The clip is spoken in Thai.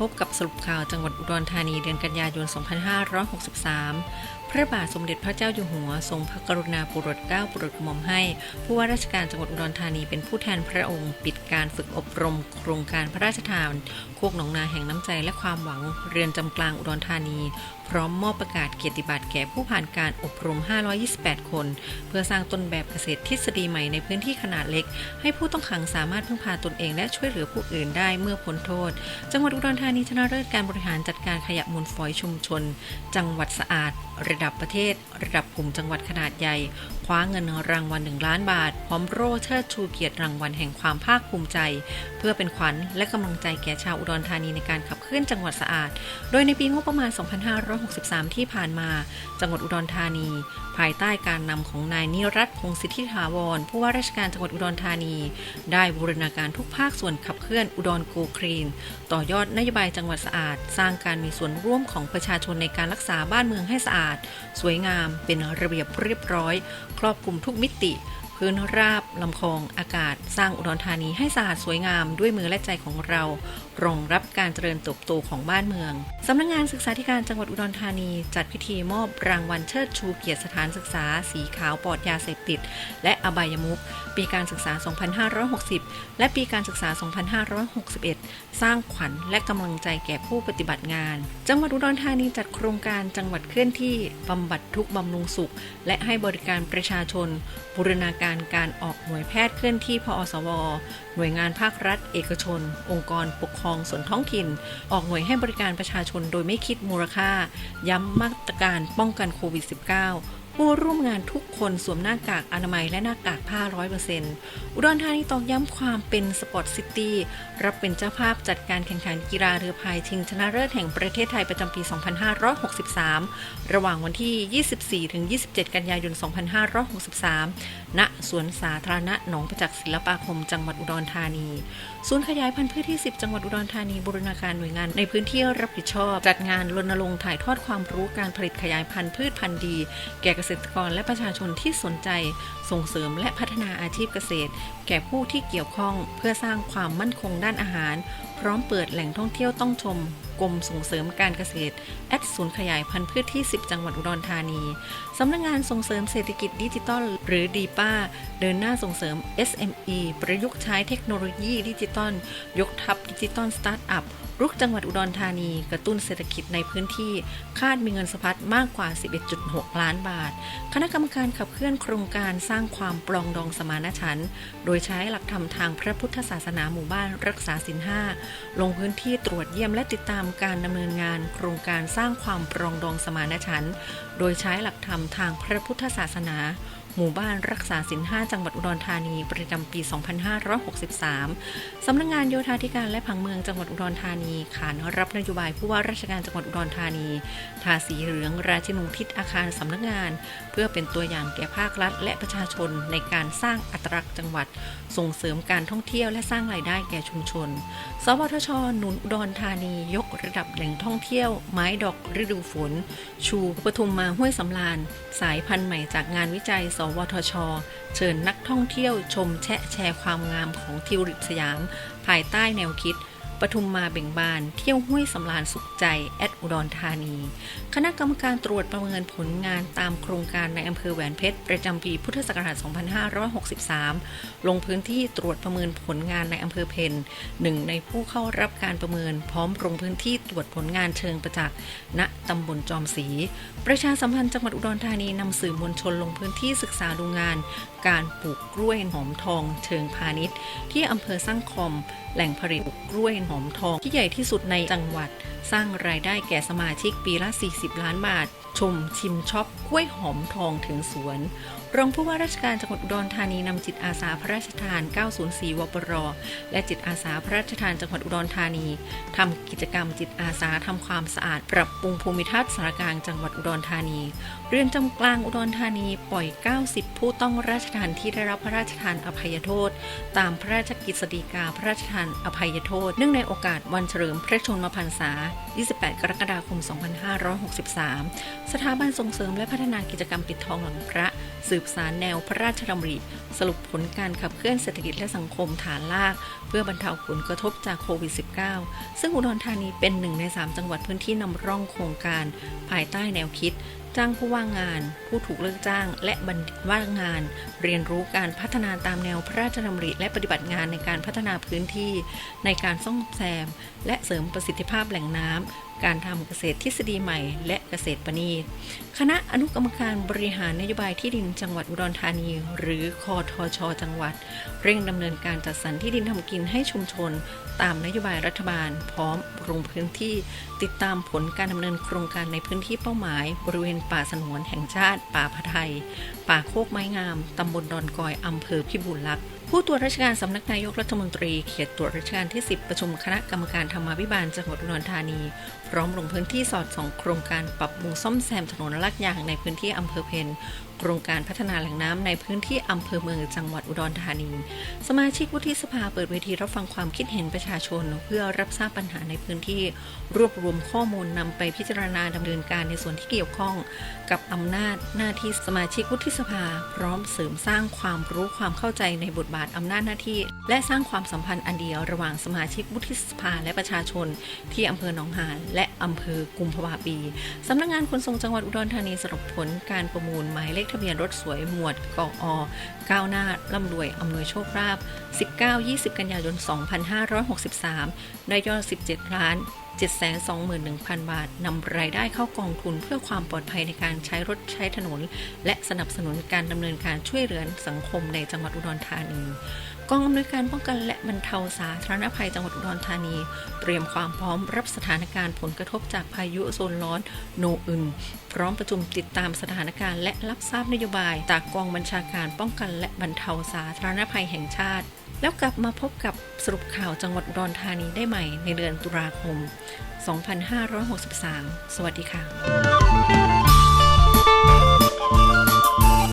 พบกับสรุปข่าวจังหวัดอุดรธานีเดือนกันยายน 2563 พระบาทสมเด็จพระเจ้าอยู่หัว ทรงพระกรุณาโปรดเกล้าโปรดกระหม่อมให้ ผู้ว่าราชการจังหวัดอุดรธานีเป็นผู้แทนพระองค์ ปิดการฝึกอบรม โครงการพระราชทานโคกหนองนาแห่งน้ำใจและความหวังเรือนจำกลางอุดรธานี พร้อมมอบประกาศเกียรติบัตรแก่ผู้ผ่านการอบรม 528 คน เพื่อสร้างต้นแบบเกษตรทฤษฎีใหม่ในพื้นที่ขนาดเล็ก ให้ผู้ต้องขังสามารถพึ่งพาตนเองและช่วยเหลือผู้อื่นได้เมื่อพ้นโทษ จังหวัดอุดรธานีชนะเลิศการบริหารจัดการขยะมูลฝอยชุมชน จังหวัดสะอาดระดับประเทศ ระดับกลุ่มจังหวัดขนาดใหญ่ ว้าเงินรางวัล1ล้านบาท พร้อมโร่เชิดชูเกียรติรางวัลแห่งความภาคภูมิใจ เพื่อเป็นขวัญและกำลังใจแก่ชาวอุดรธานีในการขับเคลื่อนจังหวัดสะอาด โดยในปีงบประมาณ 2563 ที่ผ่านมา จังหวัดอุดรธานี ภายใต้การนำของนายนิรัตพงศิทธิถาวรผู้ว่าราชการจังหวัดอุดรธานี ได้บูรณาการทุกภาคส่วนขับเคลื่อนอุดรโกครีน ต่อยอดนโยบายจังหวัดสะอาด สร้างการมีส่วนร่วมของประชาชนในการรักษาบ้านเมืองให้สะอาด สวยงามเป็นระเบียบเรียบร้อยครอบคลุมทุกมิติ พื้นราบลำคลองอากาศ สร้างอุดรธานีให้สะอาดสวยงามด้วยมือและใจของเรา รองรับการเจริญเติบโตของบ้านเมืองสำนักงานศึกษาธิการจังหวัดอุดรธานี จัดพิธีมอบรางวัลเชิดชูเกียรติสถานศึกษา สีขาวปลอดยาเสพติด และอบายมุขปีการศึกษา 2560 และปีการศึกษา 2561 สร้างขวัญและกำลังใจแก่ผู้ปฏิบัติงาน จังหวัดอุดรธานีจัดโครงการจังหวัดเคลื่อนที่บำบัดทุกบำรุงสุข และให้บริการประชาชนบูรณาการการออกหน่วยแพทย์เคลื่อนที่พอสว หน่วยงานภาครัฐ เอกชน องค์กรปกครองส่วนท้องถิ่น ออกหน่วยให้บริการประชาชนโดยไม่คิดมูลค่า ย้ำมาตรการป้องกันโควิด -19 ผู้ร่วมงานทุกคนสวมหน้ากากอนามัยและหน้ากากผ้า 100%อุดรธานีตอกย้ำความเป็นสปอร์ตซิตี้รับเป็นเจ้าภาพจัดการแข่งขันกีฬาเรือพายชิงชนะเลิศแห่งประเทศไทยประจำปี 2563 ระหว่างวันที่ 24-27 กันยายน 2563 ณ สวนสาธารณะหนองประจักษ์ศิลปาคมจังหวัดอุดรธานี ศูนย์ขยายพันธุ์พืชที่ 10 จังหวัดอุดรธานีบูรณาการหน่วยงานในพื้นที่รับผิดชอบ จัดงานรณรงค์ถ่ายทอดความรู้การผลิตขยายพันธุ์พืชพันธุ์ดี แก่เกษตรกรและประชาชนที่สนใจ ส่งเสริมและพัฒนาอาชีพเกษตร แก่ผู้ที่เกี่ยวข้องเพื่อสร้างความมั่นคงด้านอาหาร พร้อมเปิดแหล่งท่องเที่ยวต้องชม กรมส่งเสริมการเกษตร แอดศูนย์ขยายพันธุ์พืชที่ 10 จังหวัดอุดรธานีสำนักงานส่งเสริมเศรษฐกิจดิจิทัล หรือดีป้า เดินหน้าส่งเสริม SME ประยุกต์ใช้เทคโนโลยีดิจิตอลยกทัพดิจิตอลสตาร์ทอัพ รุกจังหวัดอุดรธานีกระตุ้นเศรษฐกิจในพื้นที่คาดมีเงินสะพัดมากกว่า 11.6 ล้านบาท คณะกรรมการขับเคลื่อนโครงการสร้างความปรองดองสมานฉันท์โดยใช้หลักธรรมทางพระพุทธศาสนาหมู่บ้านรักษาศีลห้าลงพื้นที่ตรวจเยี่ยมและติดตามการดำเนินงาน โครงการสร้างความปรองดองสมานฉันท์โดยใช้หลักธรรมทางพระพุทธศาสนา หมู่บ้านรักษาศีลห้าจังหวัดอุดรธานี ประจำปี 2563 สำนักงานโยธาธิการและผังเมืองจังหวัดอุดรธานีขานรับนโยบายผู้ว่าราชการจังหวัดอุดรธานี ทาสีเหลืองราชินูทิศอาคารสำนักงาน เพื่อเป็นตัวอย่างแก่ภาครัฐ และประชาชนในการสร้างอัตลักษณ์จังหวัด ส่งเสริมการท่องเที่ยวและสร้างรายได้แก่ชุมชน สวทช หนุนอุดรธานียกระดับแหล่งท่องเที่ยว ไม้ดอกฤดูฝน ชูปทุมมาห้วยสำราญสายพันธุ์ใหม่จากงานวิจัยวทช เชิญนักท่องเที่ยวชมแชะแชร์ความงามของทิวลิปสยาม ภายใต้แนวคิด ปทุมมาเบ่งบาน เที่ยวห้วยสำราญสุขใจ แอดอุดรธานี คณะกรรมการตรวจประเมินผลงานตามโครงการในอำเภอแหวนเพชร ประจำปีพุทธศักราช 2563 ลงพื้นที่ตรวจประเมินผลงานในอำเภอเพนหนึ่งในผู้เข้ารับการประเมิน พร้อมลงพื้นที่ตรวจผลงานเชิงประจักษ์ณตำบลจอมศรีประชาสัมพันธ์จังหวัดอุดรธานีนำสื่อมวลชนลงพื้นที่ศึกษาดูงาน การปลูกกล้วยหอมทอง เชิงพาณิชย์ ที่อำเภอสร้างคอม แหล่งผลิตกล้วยหอมทองที่ใหญ่ที่สุดในจังหวัด สร้างรายได้แก่สมาชิกปีละ 40 ล้านบาทชมชิมช็อปกล้วยหอมทองถึงสวน รองผู้ว่าราชการจังหวัดอุดรธานีนำจิตอาสาพระราชทาน 904 วปร และจิตอาสาพระราชทานจังหวัดอุดรธานีทำกิจกรรมจิตอาสาทำความสะอาด ปรับปรุงภูมิทัศน์สารกลางจังหวัดอุดรธานี เรือนจำกลางอุดรธานีปล่อย 90 ผู้ต้องราชทานที่ได้รับพระราชทานอภัยโทษ ตามพระราชกฤษฎีกาพระราชทานอภัยโทษ เนื่องในโอกาสวันเฉลิมพระชนมพรรษา 28 กรกฎาคม 2563สถาบันส่งเสริมและพัฒนากิจกรรมปิดทองหลังพระ สืบสารแนวพระราชดำริ สรุปผลการขับเคลื่อนเศรษฐกิจและสังคมฐานลาก เพื่อบรรเทาผลกระทบจากโควิด -19 ซึ่งอุดรธานีเป็นหนึ่งใน 3 จังหวัดพื้นที่นำร่องโครงการ ภายใต้แนวคิดจ้างผู้ว่างงาน ผู้ถูกเลิกจ้าง และบัณฑิตว่างงาน เรียนรู้การพัฒนาตามแนวพระราชดำริและปฏิบัติงานในการพัฒนาพื้นที่ ในการซ่อมแซม และเสริมประสิทธิภาพแหล่งน้ำการทำเกษตรทฤษฎีใหม่ และเกษตรประณีตคณะอนุกรรมการบริหารนโยบายที่ดินจังหวัดอุดรธานี หรือคอทชจังหวัด เร่งดำเนินการจัดสรรที่ดินทำกินให้ชุมชน ตามนโยบายรัฐบาล พร้อมลงพื้นที่ ติดตามผลการดำเนินโครงการในพื้นที่เป้าหมาย บริเวณป่าสนวนแห่งชาติ ป่าพะไทย ป่าโคกไม้งาม ตำบลดอนกอยอำเภอพิบูลลักษ์ผู้ตรวจราชการสำนักนายกรัฐมนตรีเขตตรวจราชการที่ 10 ประชุมคณะกรรมการธรรมาภิบาลจังหวัดนนทานี พร้อมลงพื้นที่สอดส่องโครงการปรับปรุงซ่อมแซมถนนลักยางในพื้นที่อำเภอเพน โครงการพัฒนาแหล่งน้ำในพื้นที่อำเภอเมืองจังหวัดอุดรธานี สมาชิกวุฒิสภาเปิดเวทีรับฟังความคิดเห็นประชาชน เพื่อรับทราบปัญหาในพื้นที่รวบรวมข้อมูลนำไปพิจารณาดำเนินการในส่วนที่เกี่ยวข้อง กับอำนาจหน้าที่สมาชิกวุฒิสภา พร้อมเสริมสร้างความรู้ความเข้าใจในบทบาทอำนาจหน้าที่ และสร้างความสัมพันธ์อันเดียวระหว่างสมาชิกวุฒิสภาและประชาชน ที่อำเภอหนองหานและอำเภอกุมภาวะปีสำนักงานขนส่งจังหวัดอุดรธานีสรุปผลการประมูลหมายเลขทะเบียนรถสวยหมวดกออก้าวหน้าร่ำรวยอำนวยโชคลาภ19-20 กันยายน 2563 ได้ยอด 17 ล้าน721,000 บาทนำรายได้เข้ากองทุนเพื่อความปลอดภัยในการใช้รถใช้ถนน และสนับสนุนการดำเนินการช่วยเหลือสังคมในจังหวัดอุดรธานี กองอำนวยการป้องกันและบรรเทาสาธารณภัยจังหวัดอุดรธานี เตรียมความพร้อมรับสถานการณ์ผลกระทบจากพายุโซนร้อนโนอึน พร้อมประชุมติดตามสถานการณ์และรับทราบนโยบายจากกองบัญชาการป้องกันและบรรเทาสาธารณภัยแห่งชาติ แล้วกลับมาพบกับสรุปข่าวจังหวัดอุดรธานีได้ใหม่ในเดือนตุลาคม 2563 สวัสดีค่ะ